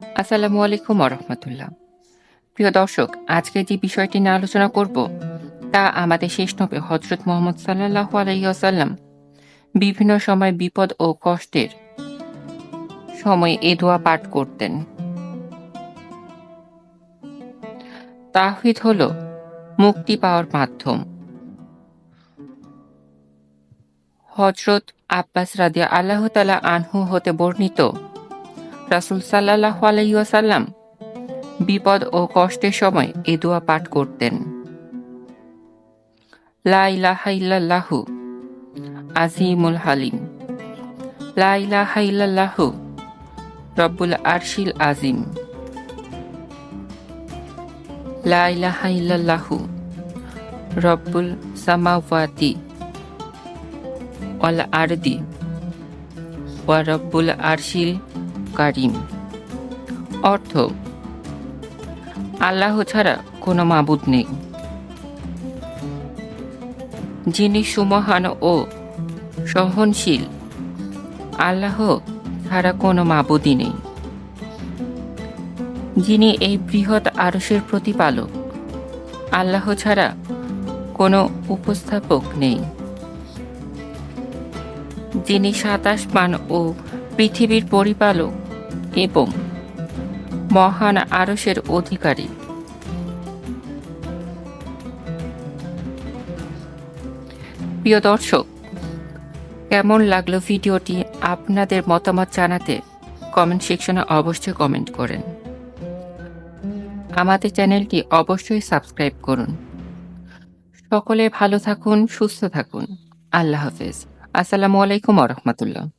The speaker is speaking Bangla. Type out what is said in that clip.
আসসালামু আলাইকুম রহমতুল্লাহ প্রিয় দর্শক, আজকে যে বিষয়টি নিয়ে আলোচনা করব, তা আমাদের শেষ নবে হজরত মোহাম্মদ সাল্লাহ আলাইসাল্লাম বিভিন্ন সময় বিপদ ও কষ্টের সময় এ দোয়া পাঠ করতেন। তাহিদ হল মুক্তি পাওয়ার মাধ্যম। হজরত আব্বাস রাদিয়া আল্লাহ তালা আনহু হতে বর্ণিত রাসুল সাল্লাহ আলাইসাল্লাম বিপদ ও কষ্টের সময় এ দোয়া পাঠ করতেন। লা ইলাহা আজিমুল হালিম। লা ইলাহা রব্বুল আরশিল আজিম লা ইলাহা রব্বুল সামাওয়াতি ওয়াল আরদি। ওয়া রব্বুল আরশিল কারিম অর্থ, আল্লাহ ছাড়া কোনো মাবুদ নেই। যিনি সুমহান ও সহনশীল, আল্লাহ ছাড়া কোনো মাবুদই নেই। যিনি এই বৃহৎ আরসের প্রতিপালক, আল্লাহ ছাড়া কোনো উপস্থাপক নেই। যিনি সাতাশ মান ও পৃথিবীর পরিপালক এবং মহান আরসের অধিকারী। প্রিয় দর্শক, কেমন লাগল ভিডিওটি আপনাদের মতামত জানাতে কমেন্ট সেকশনে অবশ্যই কমেন্ট করেন। আমাদের চ্যানেলটি অবশ্যই সাবস্ক্রাইব করুন। সকলে ভালো থাকুন, সুস্থ থাকুন। আল্লাহ হাফেজ। আসসালামু আলাইকুম রহমতুল্লাহ।